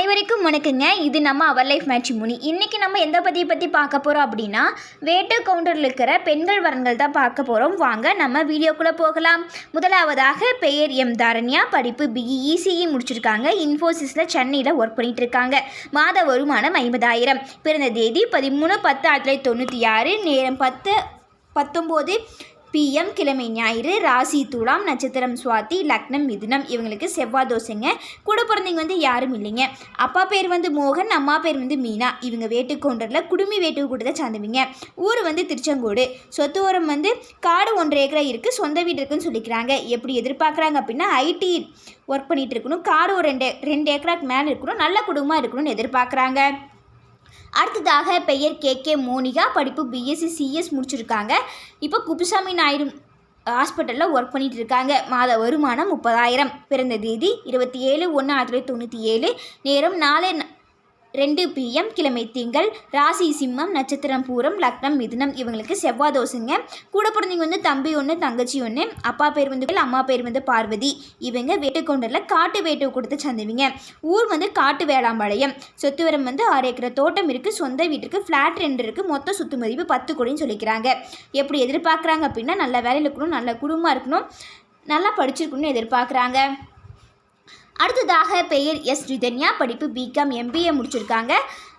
அனைவருக்கும் வணக்கங்க. இது நம்ம அவர் லைஃப் மேட்ச் முனி. இன்றைக்கி நம்ம எந்த பதியை பற்றி பார்க்க போகிறோம் அப்படின்னா வேட்டு கவுண்டரில் இருக்கிற பெண்கள் வரன்கள் தான் பார்க்க போகிறோம் வாங்க நம்ம வீடியோக்குள்ளே போகலாம். முதலாவதாக பெயர் எம் தாரண்யா படிப்பு பிஇ இசிஇ முடிச்சிருக்காங்க. இன்ஃபோசிஸில் சென்னையில் ஒர்க் பண்ணிட்டு இருக்காங்க மாத வருமானம் ஐம்பதாயிரம். பிறந்த தேதி பதிமூணு பத்து ஆயிரத்தி தொள்ளாயிரத்தி தொண்ணூற்றி ஆறு. நேரம் பத்து பத்தொம்போது பிஎம் கிழமை ஞாயிறு ராசி துலாம் நட்சத்திரம் சுவாதி லக்னம் மிதுனம் இவங்களுக்கு செவ்வாய் தோசைங்க கூட பிறந்தவங்க வந்து யாரும் இல்லைங்க. அப்பா பேர் வந்து மோகன் அம்மா பேர் வந்து மீனா. இவங்க வேட்டுக்கொண்டரில் குடுமி வேட்டு கூட்டத்தை சார்ந்தவங்க. ஊர் வந்து திருச்செங்கோடு. சொத்து ஓரம் வந்து காடு ஒன்றரை ஏக்கரா இருக்குது சொந்த வீடு இருக்குன்னு சொல்லிக்கிறாங்க. எப்படி எதிர்பார்க்குறாங்க அப்படின்னா ஐடி ஒர்க் பண்ணிகிட்டு இருக்கணும். காடு ஒரு ரெண்டு ரெண்டு ஏக்கராக்கு மேலே இருக்கணும். நல்ல குடும்பமாக இருக்கணும்னு எதிர்பார்க்குறாங்க. அடுத்ததாக பெயர் கே கே மோனிகா படிப்பு பிஎஸ்சி சிஎஸ் முடிச்சிருக்காங்க. இப்போ குப்புசாமி நாயுடு ஹாஸ்பிட்டலில் ஒர்க் பண்ணிகிட்டு இருக்காங்க. மாத வருமானம் முப்பதாயிரம். பிறந்த தேதி இருபத்தி ஏழு ஒன்று ஆயிரத்தி தொள்ளாயிரத்தி தொண்ணூற்றி ஏழு. நேரம் நாலு ரெண்டு பிஎம் கிழமை திங்கள் ராசி சிம்மம் நட்சத்திரம் பூரம் லக்னம் மிதுனம் இவங்களுக்கு செவ்வாய் தோசைங்க கூட பிறந்தவங்க வந்து தம்பி ஒன்று தங்கச்சி ஒன்று அப்பா பேர் வந்து அம்மா பேர் வந்து பார்வதி. இவங்க வேட்டுக்கொண்டரில் காட்டு வேட்டு கொடுத்து சந்தவிங்க ஊர் வந்து காட்டு வேளாம்பாளையம் சொத்து வரம் வந்து ஆறு ஏக்கர் தோட்டம் இருக்குது சொந்த வீட்டுக்கு ஃப்ளாட் ரெண்டு இருக்குது மொத்த சொத்து மதிப்பு பத்து கோடின்னு சொல்லிக்கிறாங்க. எப்படி எதிர்பார்க்குறாங்க அப்படின்னா நல்ல வேலையில் இருக்கணும் நல்ல குடும்பமாக இருக்கணும் நல்லா படிச்சிருக்கணும்னு எதிர்பார்க்குறாங்க. அடுத்ததாக பெயர் எஸ் ரிதன்யா படிப்பு பிகாம் எம்பிஏ முடிச்சிருக்காங்க.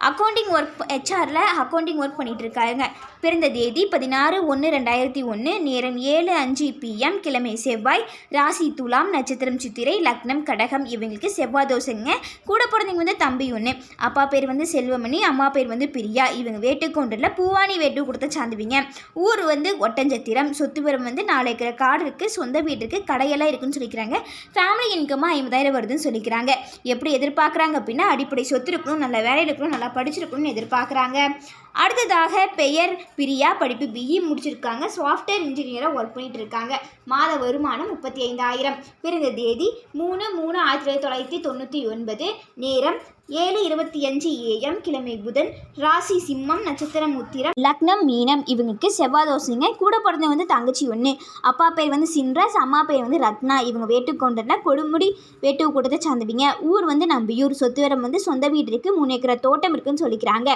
அக்கௌண்டிங் ஒர்க் ஹெச்ஆரில் அக்கௌண்டிங் ஒர்க் பண்ணிகிட்ருக்காங்க இருக்காங்க பிறந்த தேதி பதினாறு ஒன்று ரெண்டாயிரத்தி ஒன்று நேரம் ஏழு அஞ்சு பிஎம் கிழமை செவ்வாய். ராசி துலாம் நட்சத்திரம் சித்திரை லக்னம் கடகம். இவங்களுக்கு செவ்வாய் தோசைங்க. கூட பிறந்தவங்க வந்து தம்பி ஒன்று அப்பா பேர் வந்து செல்வமணி அம்மா பேர் வந்து பிரியா. இவங்க வேட்டுக்கொண்டில் பூவானி வேட்டு கொடுத்த சார்ந்துவிங்க ஊர் வந்து ஒட்டஞ்சத்திரம். சொத்துபுரம் வந்து நாலு ஏக்கர் காடு இருக்குது சொந்த வீடு இருக்குது கடையெல்லாம் இருக்குன்னு சொல்லிக்கிறாங்க. ஃபேமிலி இன்கமாக ஐம்பதாயிரம் வருது. வருதுன்னு சொல்லிக்கிறாங்க. எப்படி எதிர்பார்க்குறாங்க? அப்படின்னா அடிப்படை சொத்து இருக்கணும் நல்ல வேலையில் இருக்கணும் நல்லா படிச்சிருக்கணும்னு எதிர்பார்க்குறாங்க. அடுத்ததாக பெயர் பிரியா படிப்பு பிஇ முடிச்சிருக்காங்க. சாஃப்ட்வேர் இன்ஜினியராக ஒர்க் பண்ணிட்டு இருக்காங்க. மாத வருமானம் முப்பத்தி ஐந்தாயிரம். பிறந்த தேதி மூணு மூணு ஆயிரத்தி தொள்ளாயிரத்தி தொண்ணூற்றி ஒன்பது. நேரம் ஏழு இருபத்தி அஞ்சு ஏஎம் கிழமை புதன் ராசி சிம்மம் நட்சத்திரம் உத்திரம் லக்னம் மீனம் இவங்களுக்கு செவ்வாய் தோசைங்க கூட பிறந்தவங்க வந்து தங்கச்சி ஒன்று அப்பா பேர் வந்து சின்ராஸ் அம்மா பேர் வந்து ரத்னா. இவங்க வேட்டுக்கொண்டரில் கொடுமுடி வேட்டு கூட்டத்தை சார்ந்தவிங்க. ஊர் வந்து நம்பியூர். சொத்துவரம் வந்து சொந்த வீடு இருக்குது மூணு ஏக்கரை தோட்டம் இருக்குன்னு சொல்லிக்கிறாங்க.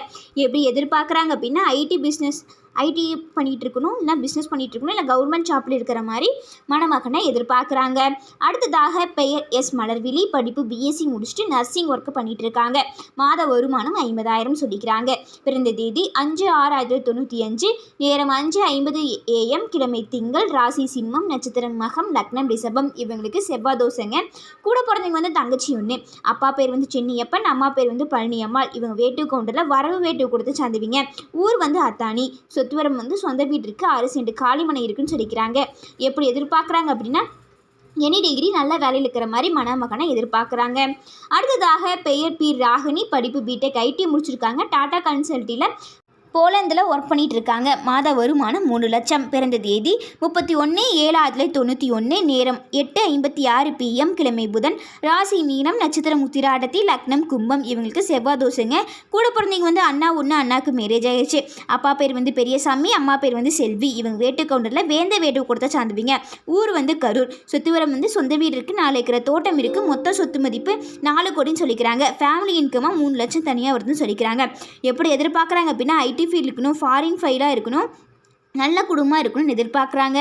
எப்படி எதிர்பார்க்குறாங்க அப்படின்னா ஐடி பிஸ்னஸ் ஐடி பண்ணிகிட்டு இருக்கணும் இல்லை பிஸ்னஸ் பண்ணிகிட்டு இருக்கணும் இல்லை கவர்மெண்ட் ஜாப்பில் இருக்கிற மாதிரி மணமகனை எதிர்பார்க்குறாங்க. அடுத்ததாக பெயர் எஸ். மலர்விழி. படிப்பு பிஎஸ்சி முடிச்சுட்டு நர்சிங் ஒர்க் பண்ணிகிட்டு இருக்காங்க மாத வருமானம் ஐம்பதாயிரம் சொல்லிக்கிறாங்க. பிறந்த தேதி அஞ்சு ஆறு ஆயிரத்தி தொண்ணூற்றி அஞ்சு. நேரம் அஞ்சு ஐம்பது ஏஎம் கிழமை திங்கள் ராசி சிம்மம் நட்சத்திரம் மகம் லக்னம் ரிஷபம். இவங்களுக்கு செவ்வாய் தோசைங்க. கூட பிறந்தவங்க வந்து தங்கச்சி ஒன்று அப்பா பேர் வந்து சென்னியப்பன் அம்மா பேர் வந்து பழனியம்மாள். இவங்க வேட்டு கவுண்டரில் வரவு வேட்டு கொடுத்து சந்துவிங்க. ஊர் வந்து அத்தானி சொத்துவரம் வந்து சொந்த வீடு இருக்குது ஆறு சென்ட் காலிமனை இருக்குன்னு சொல்லிக்கிறாங்க. எப்படி எதிர்பார்க்குறாங்க அப்படின்னா எனி டிகிரி நல்ல வேலையில் இருக்கிற மாதிரி மணமகனை எதிர்பார்க்குறாங்க. அடுத்ததாக பெயர் பி. ராகினி படிப்பு பிடெக் ஐடி முடிச்சிருக்காங்க. டாடா கன்சல்ட்டியில் போலந்தில் ஒர்க் பண்ணிட்டு இருக்காங்க மாத வருமானம் மூணு லட்சம். பிறந்த தேதி முப்பத்தி ஒன்று ஏழு ஆயிரத்தி தொள்ளாயிரத்தி தொண்ணூற்றி ஒன்று நேரம் எட்டு ஐம்பத்தி ஆறு பிஎம் கிழமை புதன். ராசி மீனம் நட்சத்திரம் உத்திராடத்தி லக்னம் கும்பம். இவங்களுக்கு செவ்வாய் தோசைங்க கூட பிறந்தவங்க வந்து அண்ணா ஒன்று அண்ணாக்கு மேரேஜ் ஆயிடுச்சு அப்பா பேர் வந்து பெரியசாமி அம்மா பேர் வந்து செல்வி. இவங்க வேட்டு கவுண்டரில் வேந்த வேட்டு கொடுத்தா சாந்துவிங்க. ஊர் வந்து கரூர். சொத்துவரம் வந்து சொந்த வீடு இருக்குது நாலு ஏக்கரை தோட்டம் இருக்குது மொத்த சொத்து மதிப்பு நாலு கோடின்னு சொல்லிக்கிறாங்க. ஃபேமிலி இன்கமாக மூணு லட்சம் தனியாக வருதுன்னு சொல்லிக்கிறாங்க. எப்படி எதிர்பார்க்குறாங்க அப்படின்னா ஐடி ஃபீல்டு இருக்கணும் ஃபாரின் ஃபைலாக இருக்கணும். நல்ல குடும்பமாக இருக்கணும்னு எதிர்பார்க்குறாங்க.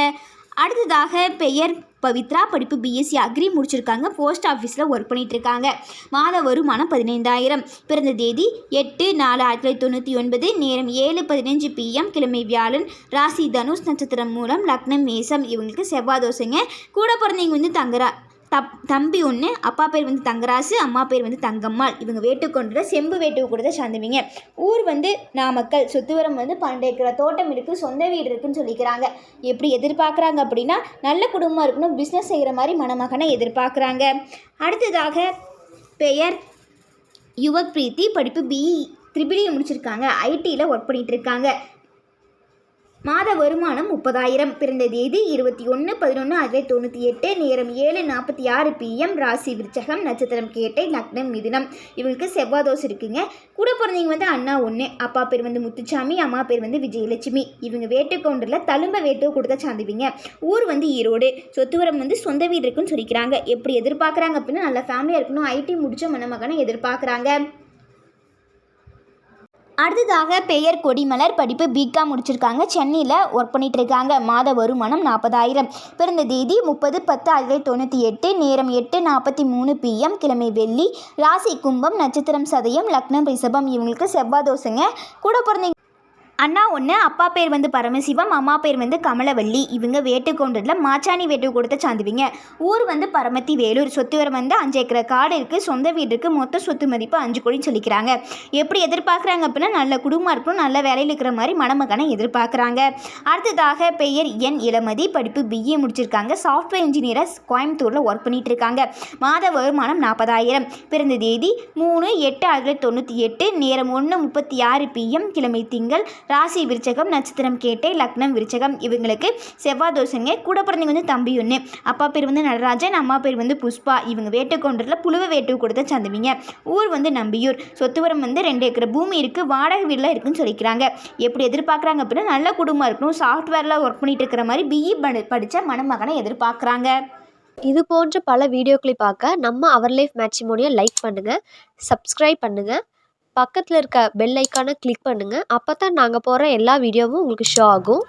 அடுத்ததாக பெயர் பவித்ரா படிப்பு பிஎஸ்சி அக்ரி முடிச்சிருக்காங்க. போஸ்ட் ஆஃபீஸில் ஒர்க் பண்ணிகிட்டு இருக்காங்க. மாத வருமானம் பதினைந்தாயிரம். பிறந்த தேதி எட்டு நாலு ஆயிரத்தி தொள்ளாயிரத்தி தொண்ணூற்றி ஒன்பது. நேரம் ஏழு பதினஞ்சு பிஎம் கிழமை வியாழன். ராசி தனுஷ் நட்சத்திரம் மூலம் லக்னம் மேசம் இவங்களுக்கு செவ்வாய் தோசைங்க கூட பிறந்தவங்க வந்து தங்குறா தப் தம்பி ஒன்று அப்பா பேர் வந்து தங்கராசு அம்மா பேர் வந்து தங்கம்மாள். இவங்க வேட்டுக்கொண்டுற செம்பு வேட்டு கூட சார்ந்தவங்க ஊர் வந்து நாமக்கல் சொத்துவரம் வந்து பன்னெண்டு ஏக்கர் தோட்டம் இருக்குது சொந்த வீடு இருக்குன்னு சொல்லிக்கிறாங்க. எப்படி எதிர்பார்க்குறாங்க அப்படின்னா நல்ல குடும்பமாக இருக்கணும் பிஸ்னஸ் செய்கிற மாதிரி மணமகனை எதிர்பார்க்குறாங்க. அடுத்ததாக பெயர் யுவ பிரீத்தி படிப்பு பிஇ த்ரிபிளி முடிச்சிருக்காங்க. ஐடியில் ஒர்க் பண்ணிகிட்டு இருக்காங்க. மாத வருமானம் முப்பதாயிரம். பிறந்த தேதி இருபத்தி ஒன்று பதினொன்று ஆயிரத்தி தொண்ணூற்றி எட்டு. நேரம் ஏழு நாற்பத்தி ஆறு பிஎம் ராசி விருச்சகம் நட்சத்திரம் கேட்டை லக்னம் மிதுனம். இவங்களுக்கு செவ்வாய் தோசை இருக்குங்க. கூட பிறந்தவங்க வந்து அண்ணா ஒன்று அப்பா பேர் வந்து முத்துச்சாமி அம்மா பேர் வந்து விஜயலட்சுமி. இவங்க வேட்டு கவுண்டரில் தழும்ப வேட்டு கொடுத்த சாந்துவிங்க. ஊர் வந்து ஈரோடு. சொத்துவரம் வந்து சொந்த வீடு இருக்குன்னு சொல்லிக்கிறாங்க. எப்படி எதிர்பார்க்குறாங்க அப்படின்னா நல்ல ஃபேமிலியாக இருக்கணும். ஐடி முடித்த மணமகனை எதிர்பார்க்குறாங்க. அடுத்ததாக பெயர் கொடிமலர் படிப்பு பிகாம் முடிச்சிருக்காங்க. சென்னையில் ஒர்க் பண்ணிகிட்டு இருக்காங்க மாத வருமானம் நாற்பதாயிரம் பிறந்த தேதி முப்பது பத்து ஆயிரத்தி தொள்ளாயிரத்தி தொண்ணூற்றி எட்டு. நேரம் எட்டு நாற்பத்தி மூணு பிஎம் கிழமை வெள்ளி. ராசி கும்பம் நட்சத்திரம் சதயம் லக்னம் ரிஷபம். இவங்களுக்கு செவ்வாய் தோசைங்க கூட பிறந்தீங்க அண்ணா ஒன்று அப்பா பேர் வந்து பரமசிவம் அம்மா பேர் வந்து கமலவள்ளி இவங்க வேட்டுக்கொண்டரில் மாச்சாணி வேட்டு கொடுத்த சாந்துவிங்க. ஊர் வந்து பரமத்தி வேலூர் சொத்துவரம் வந்து அஞ்சு ஏக்கரை. காடு இருக்குது சொந்த வீடு இருக்குது மொத்த சொத்து மதிப்பு அஞ்சு கோடின்னு சொல்லிக்கிறாங்க. எப்படி எதிர்பார்க்குறாங்க அப்படின்னா நல்ல குடும்பம் இருக்கணும் நல்ல வேலையில் இருக்கிற மாதிரி மணமகனை எதிர்பார்க்குறாங்க. அடுத்ததாக பெயர் என் இளமதி. படிப்பு பிஏ முடிச்சிருக்காங்க. சாஃப்ட்வேர் இன்ஜினியராக கோயம்புத்தூரில் ஒர்க் பண்ணிட்டு இருக்காங்க மாத வருமானம் நாற்பதாயிரம் பிறந்த தேதி மூணு எட்டு ஆயிரத்தி தொண்ணூற்றி எட்டு. நேரம் ஒன்று முப்பத்தி ஆறு பிஎம் கிழமை திங்கள் ராசி விருச்சகம் நட்சத்திரம் கேட்டை லக்னம் விருச்சகம் இவங்களுக்கு செவ்வாய் தோசைங்க கூட பிறந்தவங்க வந்து தம்பி ஒன்று அப்பா பேர் வந்து நடராஜன் அம்மா பேர் வந்து புஷ்பா. இவங்க வேட்டுக்கொண்டரில் புழுவ வேட்டு கொடுத்த சந்தவிங்க ஊர் வந்து நம்பியூர். சொத்துவரம் வந்து ரெண்டு ஏக்கர். பூமி இருக்குது வாடகை வீடெலாம் இருக்குன்னு சொல்லிக்கிறாங்க. எப்படி எதிர்பார்க்குறாங்க அப்படின்னா நல்ல குடும்பம் இருக்கணும். சாஃப்ட்வேரில் ஒர்க் பண்ணிட்டு இருக்கிற மாதிரி பிஇ படித்த மணமகனை எதிர்பார்க்குறாங்க. இது போன்ற பல வீடியோக்களை பார்க்க நம்ம அவர் லைஃப் மேட்சிமோனியை லைக் பண்ணுங்கள் சப்ஸ்கிரைப் பண்ணுங்கள் பக்கத்தில் இருக்க பெல் ஐக்கானை கிளிக் பண்ணுங்கள் அப்போ தான் நாங்கள் போகிற எல்லா வீடியோவும் உங்களுக்கு ஷோ ஆகும்.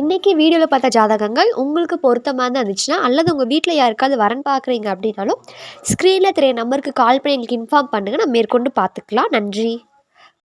இன்றைக்கி வீடியோவில் பார்த்த ஜாதகங்கள் உங்களுக்கு பொருத்தமாக இருந்துச்சுன்னா அல்லது உங்கள் வீட்டில் யாருக்காவது வரன் பார்க்குறீங்க அப்படின்னாலும் ஸ்க்ரீனில் தெரிய நம்பருக்கு கால் பண்ணி எங்களுக்கு இன்ஃபார்ம் பண்ணுங்கள் நம்ம மேற்கொண்டு பார்த்துக்கலாம். நன்றி.